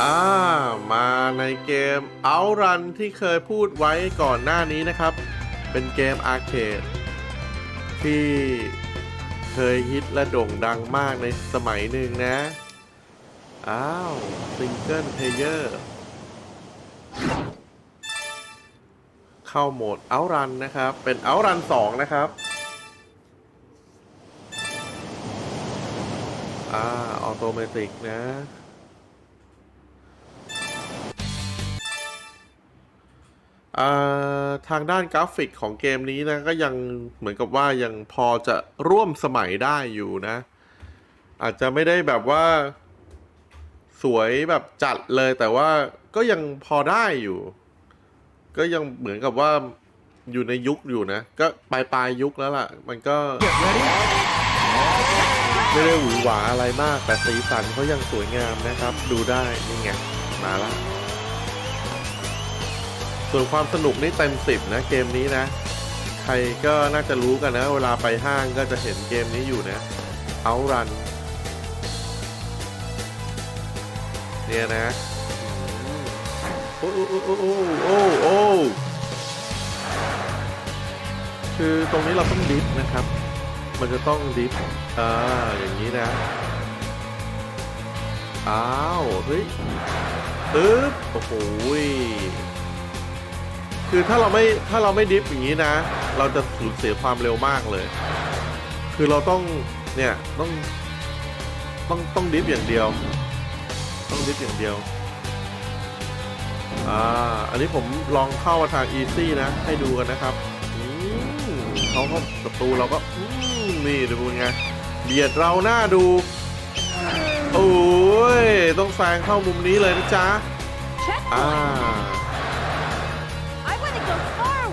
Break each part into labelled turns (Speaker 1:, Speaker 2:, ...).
Speaker 1: อ่ามาในเกม Outrun ที่เคยพูดไว้ก่อนหน้านี้นะครับ เป็นเกมอาร์เคดที่เคยฮิตและโด่งดังมากในสมัยหนึ่งนะ อ้าวซิงเกิลเพลเยอร์เข้าโหมด Outrun นะครับ เป็น Outrun 2 นะครับอ่าออโตเมติกนะ ทางด้านกราฟิกของเกมนี้นะก็ยังเหมือนกับว่ายังพอจะร่วมสมัยได้อยู่นะ อาจจะไม่ได้แบบว่า สวยแบบจัดเลยแต่ว่าก็ยังพอได้อยู่ ก็ยังเหมือนกับว่าอยู่ในยุคอยู่นะ ก็ปลายปลายยุคแล้วล่ะ มันก็ ไม่ได้หวือหวาอะไรมาก แต่สีสันเขายังสวยงามนะครับ ดูได้นี่ไงมาละ ส่วนความสนุกนี่เต็มสิบนะเกมนี้นะ ใครก็น่าจะรู้กันนะ เวลาไปห้างก็จะเห็นเกมนี้อยู่นะเอารันเนี่ยนะโอ้โอ้โอ้โอ้โอ้โอ้คือตรงนี้เราต้องดิฟนะครับ มันจะต้องดิฟอ่าอย่างนี้นะ อ้าว เฮ้ยตึ๊บโอ้โห คือถ้าเราไม่ถ้าเราไม่ดิฟอย่างนี้นะ เราจะสูญเสียความเร็วมากเลย คือเราต้องเนี่ยต้องต้องต้องดิฟอย่างเดียว ต้องดิฟอย่างเดียวอ่าอันนี้ผมลองเข้ามาทาง easy นะ ให้ดูกันนะครับอืมเขาเข้าประตูเราก็อืมนี่ดูเป็นไงเบียดเราหน้าดู โอ้ย ต้องแซงเข้ามุมนี้เลยนะจ๊ะอ่า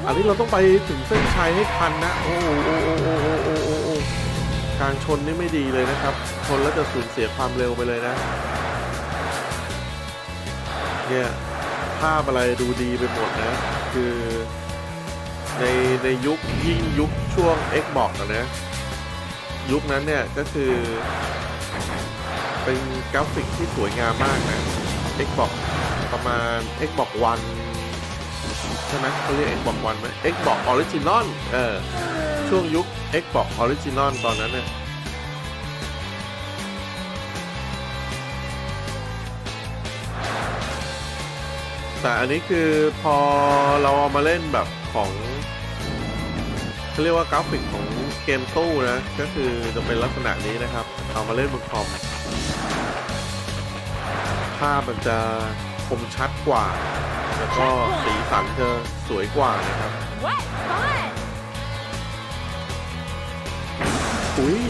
Speaker 1: อันนี้เราต้องไปถึงเส้นชัยให้ทันนะ โอ้โหโอ้โหโอ้โหโอ้โหโอ้โหการชนนี่ไม่ดีเลยนะครับ ชนแล้วจะสูญเสียความเร็วไปเลยนะ เนี่ยภาพอะไรดูดีไปหมดนะ คือในในยุคยิ่งยุคช่วง Xbox อะนะ ยุคนั้นเนี่ยก็คือ เป็นกราฟิกที่สวยงามมากนะ Xbox ประมาณ Xbox One ใช่ไหมเขาเรียก Xbox One ไหม Xbox Original เออ ช่วงยุค Xbox Original ตอนนั้นเนี่ยแต่อันนี้คือพอเราเอามาเล่นแบบของเขาเรียกว่ากราฟิกของเกมตู้นะ ก็คือจะเป็นลักษณะนี้นะครับ เอามาเล่นบนคอมภาพมันจะคมชัดกว่าแล้ว ก็สีสันจะสวยกว่านะครับ
Speaker 2: What fun!
Speaker 1: อุ้ย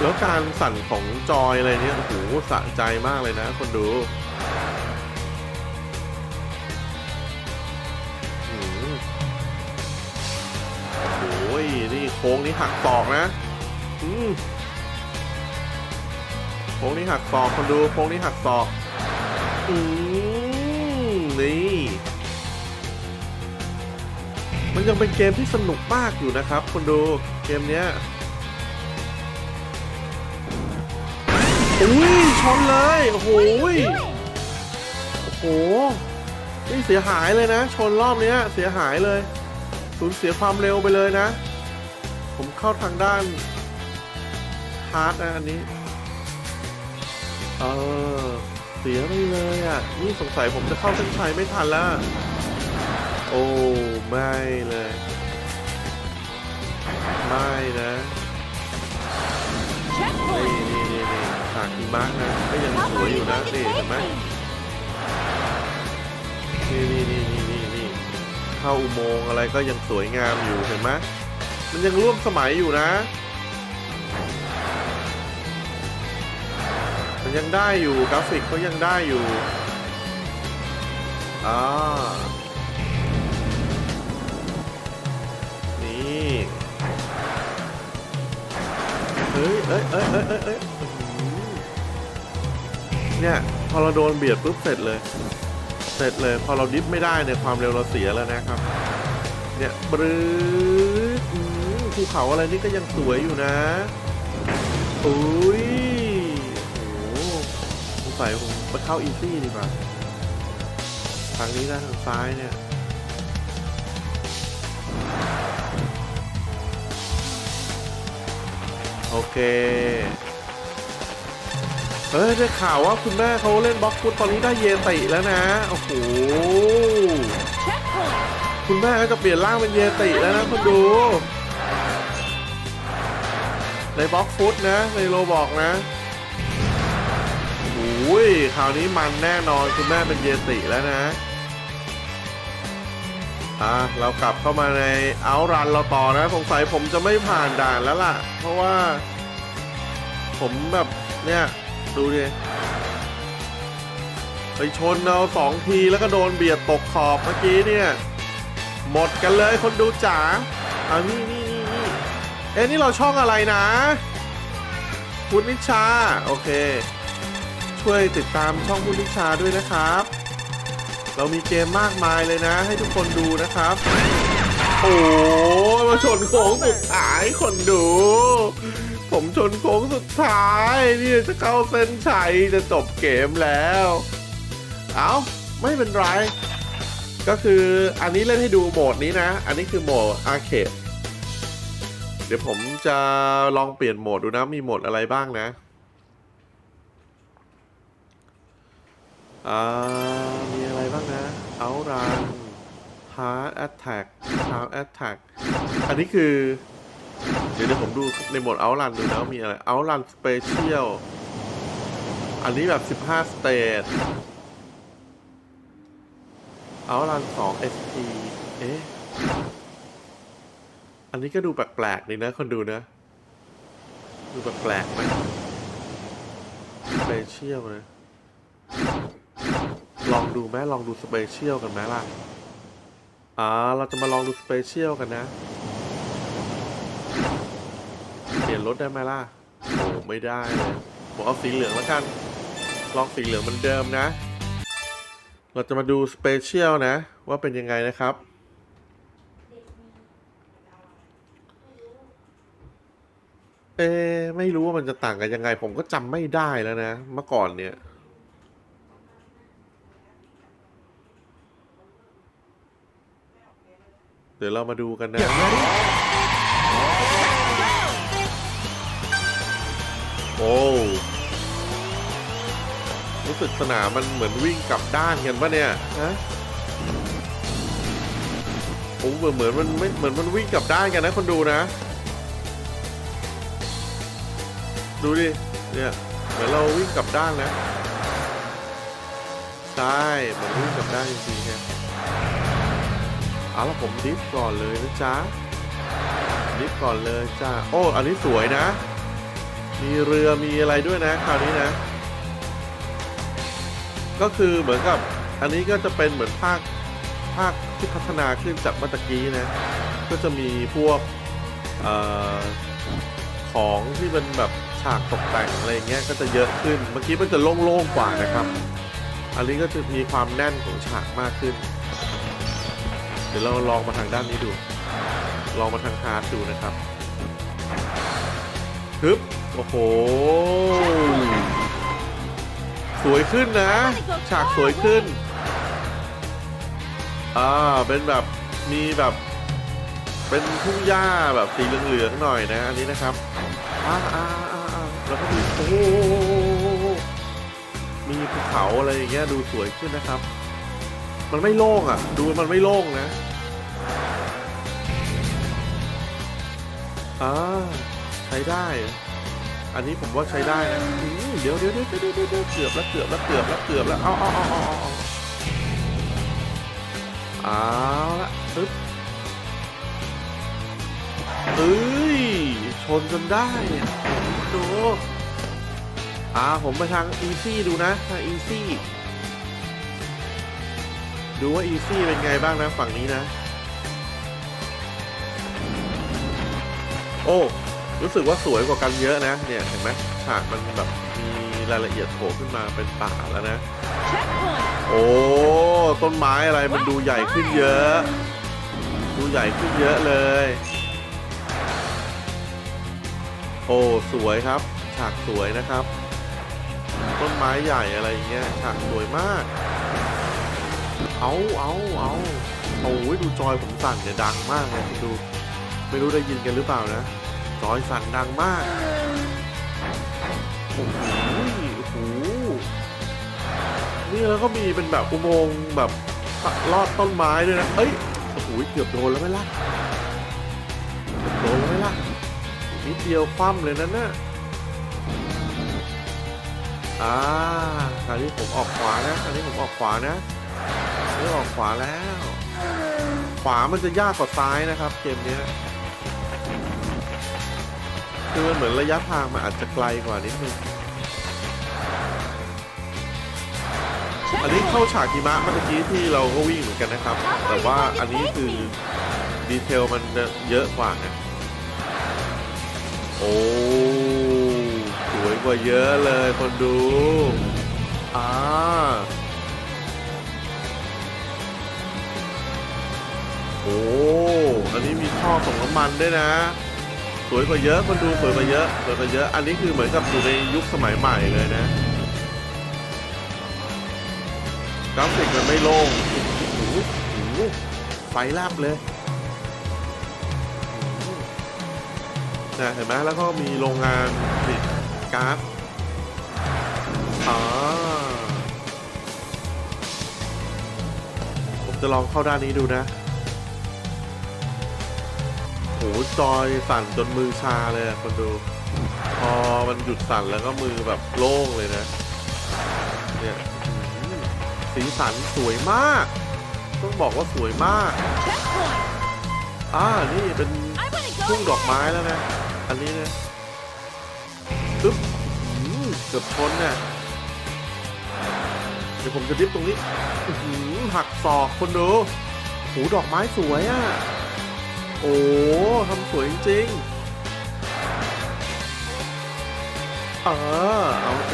Speaker 1: แล้วการสั่นของจอยอะไรเนี่ยโอ้โหสะใจมากเลยนะ คนดูหืมโอ้ย นี่โค้งนี้หักศอกนะ อืมโค้งนี้หักศอกคนดูโค้งนี้หักศอก อืมนี่ มันยังเป็นเกมที่สนุกมากอยู่นะครับคนดูเกมเนี้ยอุ้ยชนเลย โอ้โหโอ้โห นี่เสียหายเลยนะ ชนรอบเนี้ย เสียหายเลย สูญเสียความเร็วไปเลยนะ ผมเข้าทางด้านฮาร์ดนะอันนี้ เออ สียไปเลยอะ นี่สงสัยผมจะเข้าเส้นชัยไม่ทันแล้วโอ้ไม่เลย ไม่นะนี่นี่นี่นี่ฉากหิมะนะก็ยังสวยอยู่นะ
Speaker 2: going to
Speaker 1: นี่เห็นไหมนี่นี่นี่นี่นี่นี่เข้าอุโมงค์อะไรก็ยังสวยงามอยู่เห็นไหมมันยังร่วมสมัยอยู่นะ ยังได้อยู่กราฟิกก็ยังได้อยู่อ่านี่เฮ้ยเอ้ยเอ้ยเอ้ยเอ้ยเอ้ยอื้อหือเนี่ยพอเราโดนเบียดปุ๊บเสร็จเลย เสร็จเลย พอเราดิฟไม่ได้เนี่ยความเร็วเราเสียแล้วนะครับ เนี่ยบรื้อภูเขาอะไรนี่ก็ยังสวยอยู่นะอุ้ย สัยผมไปเข้าอีซี่ดีกว่าทางนี้นะทางซ้ายเนี่ยโอเค เฮ้ยได้ข่าวว่าคุณแม่เขาเล่นบล็อกฟุตตอนนี้ได้เยติแล้วนะ โอ้โห คุณแม่ก็จะเปลี่ยนร่างเป็นเยติแล้วนะคุณดู ในบล็อกฟุตนะ ในโลบอกนะ ยคราวนี้มันแน่นอนคุณแม่เป็นเยติแล้วนะ อะเรากลับเข้ามาในเอารันเราต่อนะ สงสัยผมจะไม่ผ่านด่านแล้วล่ะ เพราะว่า ผมแบบเนี่ย ดูดิไปชนเอาสองทีแล้วก็โดนเบียดตกขอบเมื่อกี้เนี่ย หมดกันเลยคนดูจ๋าเอานี่นี่นี่นี่เอ๊ะนี่เราช่องอะไรนะคุณนิชา โอเค ช่วยติดตามช่องคุณนิชาด้วยนะครับ เรามีเกมมากมายเลยนะ ให้ทุกคนดูนะครับ โอ้ยมาชนโค้งสุดท้ายคนดู ผมชนโค้งสุดท้ายนี่จะเข้าเส้นชัยจะจบเกมแล้ว เอาไม่เป็นไร ก็คืออันนี้เล่นให้ดูโหมดนี้นะ อันนี้คือโหมดอาร์เคดเดี๋ยวผมจะลองเปลี่ยนโหมดดูนะมีโหมดอะไรบ้างนะ อ่ามีอะไรบ้างนะ เอารัน hard attack hard attack อันนี้คือเดี๋ยวเดี๋ยวผมดูในโหมดเอารันดูนะมีอะไรเอารันสเปเชียลอันนี้แบบ 15 สเตจเอารันสอง SP เอ๊ะ อันนี้ก็ดูแปลกๆดีนะ คนดูนะ ดูแปลกๆไหมสเปเชียลนะ ลองดูไหมลองดูสเปเชียลกันไหมล่ะอ่าเราจะมาลองดูสเปเชียลกันนะ เปลี่ยนรถได้ไหมล่ะโอ้ไม่ได้เลยผมเอาสีเหลืองแล้วกัน ลองสีเหลืองเหมือนเดิมนะ เราจะมาดูสเปเชียลนะ ว่าเป็นยังไงนะครับเอ๊ไม่รู้ว่ามันจะต่างกันยังไง ผมก็จำไม่ได้แล้วนะ เมื่อก่อนเนี่ย เดี๋ยวเรามาดูกันนะ โอ้รู้สึกสนามมันเหมือนวิ่งกลับด้านกันปะเนี่ยฮะโอ้เหมือนเหมือนมันไม่เหมือนมันวิ่งกลับด้านกันนะคนดูนะ ดูดิ เนี่ย เหมือนเราวิ่งกลับด้านนะ ใช่เหมือนวิ่งกลับด้านจริงๆเนี่ย เอาละผมดิฟก่อนเลยนะจ๊ะดิฟก่อนเลยจ้าโอ้อันนี้สวยนะ มีเรือมีอะไรด้วยนะคราวนี้นะ ก็คือเหมือนกับอันนี้ก็จะเป็นเหมือนภาคภาคที่พัฒนาขึ้นจากเมื่อตะกี้นะ ก็จะมีพวกออของที่เป็นแบบฉากตกแต่งอะไรเงี้ยก็จะเยอะขึ้น เมื่อกี้มันจะโล่งๆกว่านะครับ อันนี้ก็จะมีความแน่นของฉากมากขึ้น ดี๋ยวเราลองมาทางด้านนี้ดู ลองมาทางฮาร์ดดูนะครับฮึบโอ้โห สวยขึ้นนะ ฉากสวยขึ้น อ่า เป็นแบบ มีแบบ เป็นทุ่งหญ้าแบบสีเหลืองๆหน่อยนะ อันนี้นะครับ อ่าอ่าอ่าแล้วก็มีโอ้มีภูเขาอะไรอย่างเงี้ยดูสวยขึ้นนะครับ มันไม่โล่งอะ ดูมันไม่โล่งนะอ่าใช้ได้ อันนี้ผมว่าใช้ได้นะเดี๋ยวเดี๋ยวเดี๋ยวเดี๋ยวเดี๋ยวเดี๋ยวเกือบแล้วเกือบแล้วเกือบแล้วเกือบแล้วเอาเอาเอาเอาเอาเอาละปึ๊บเอ้ย ชนจนได้ดูอ่าผมไปทางอีซี่ดูนะทางอีซี่ ดูว่าอีซี่เป็นไงบ้างนะฝั่งนี้นะ โอ้ รู้สึกว่าสวยกว่ากันเยอะนะ เนี่ยเห็นไหมฉากมันแบบมีรายละเอียดโผล่ขึ้นมาเป็นป่าแล้วนะ
Speaker 2: Checkpoint.
Speaker 1: โอ้ ต้นไม้อะไรมันดูใหญ่ขึ้นเยอะ ดูใหญ่ขึ้นเยอะเลย โอ้ สวยครับ ฉากสวยนะครับ ต้นไม้ใหญ่อะไรอย่างเงี้ย ฉากสวยมาก เอาเอาเอาโอ้ยดูจอยผมสั่นเนี่ยดังมากเลยคุณดู ไม่รู้ได้ยินกันหรือเปล่านะ จอยสั่นดังมาก โอ้โหโอ้โหนี่แล้วก็มีเป็นแบบอุโมงค์แบบลอดต้นไม้ด้วยนะ เอ้ย โอ้โหเกือบโดนแล้วไหมล่ะเกือบโดนแล้วไหมล่ะนิดเดียวคว่ำเลยนั่นน่ะอ่าคราวนี้ผมออกขวานะคราวนี้ผมออกขวานะ นี่ออกขวาแล้ว ขวามันจะยากกว่าซ้ายนะครับ เกมเนี้ยคือมันเหมือนระยะทางมันอาจจะไกลกว่านิดนึงอันนี้เข้าฉากหิมะเมื่อกี้ที่เราก็วิ่งเหมือนกันนะครับ แต่ว่าอันนี้คือดีเทลมันเยอะกว่านะโอ้สวยกว่าเยอะเลยคนดูอ่า โอ้อันนี้มีท่อส่งน้ำมันด้วยนะสวยกว่าเยอะคนดูสวยกว่าเยอะสวยกว่าเยอะ อันนี้คือเหมือนกับอยู่ในยุคสมัยใหม่เลยนะกราฟิกมันไม่โล่งโอ้โหไฟแลบเลยนะเห็นไหมแล้วก็มีโรงงานผลิตก๊าซอ่าผมจะลองเข้าด้านนี้ดูนะ หจอยสั่นจนมือชาเลยคนดู พอมันหยุดสั่นแล้วก็มือแบบโล่งเลยนะ เนี่ยสีสันสวยมาก ต้องบอกว่าสวยมาก อ่า นี่เป็นทุ่งดอกไม้แล้วนะ อันนี้นะปึ๊บหือเกือบชนเนี่ยเดี๋ยวผมจะดิฟตรงนี้หักศอกคนดู หูดอกไม้สวยอะ โอ้ทำสวยจริงๆเออเอาเซ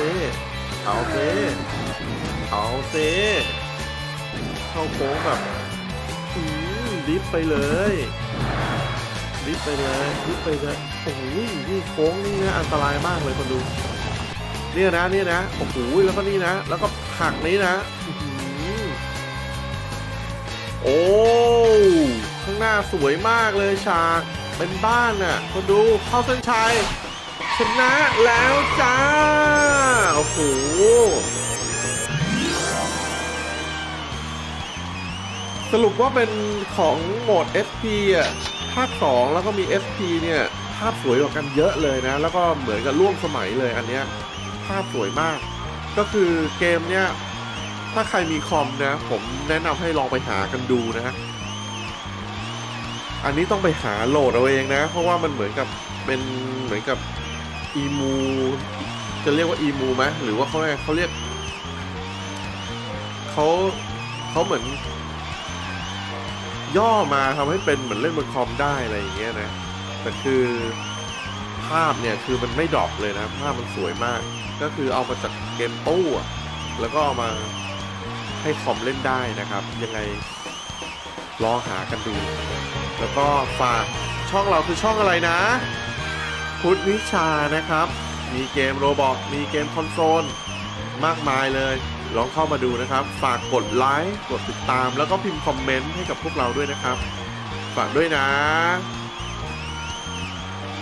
Speaker 1: เอาเซเอาเซเข้าโค้งแบบอืมดิฟไปเลยดิฟไปเลยดิฟไปเลยโอ้โหนี่โค้งนี่นะอันตรายมากเลยคนดูเนี่ยนะเนี่ยนะโอ้โหแล้วก็นี่นะ แล้วก็หักนี้นะโอ้ ข้างหน้าสวยมากเลยฉากเป็นบ้านน่ะคนดูเข้าเส้นชัยชนะแล้วจ้า โอ้โหสรุปว่าเป็นของโหมด SP อะภาค 2 แล้วก็มี SP เนี่ย ภาพสวยกว่ากันเยอะเลยนะ แล้วก็เหมือนกับร่วมสมัยเลยอันเนี้ยภาพสวยมาก ก็คือเกมเนี่ย ถ้าใครมีคอมนะ ผมแนะนำให้ลองไปหากันดูนะฮะ อันนี้ต้องไปหาโหลดเอาเองนะ เพราะว่ามันเหมือนกับเป็นเหมือนกับอีมูจะเรียกว่าอีมูไหมหรือว่าเขาเขาเรียกเขาเขาเหมือน ย่อมาทำให้เป็นเหมือนเล่นบนคอมได้อะไรอย่างเงี้ยนะแต่คือภาพเนี่ยคือมันไม่ดรอปเลยนะ ภาพมันสวยมาก ก็คือเอามาจากเกมตู้แล้วก็เอามาให้คอมเล่นได้นะครับ ยังไงลองหากันดู แล้วก็ฝากช่องเราคือช่องอะไรนะ พุทธวิชานะครับ มีเกมโรบอทมีเกมคอนโซลมากมายเลย ลองเข้ามาดูนะครับ ฝากกดไลค์กดติดตาม แล้วก็พิมพ์คอมเมนต์ให้กับพวกเราด้วยนะครับ ฝากด้วยนะ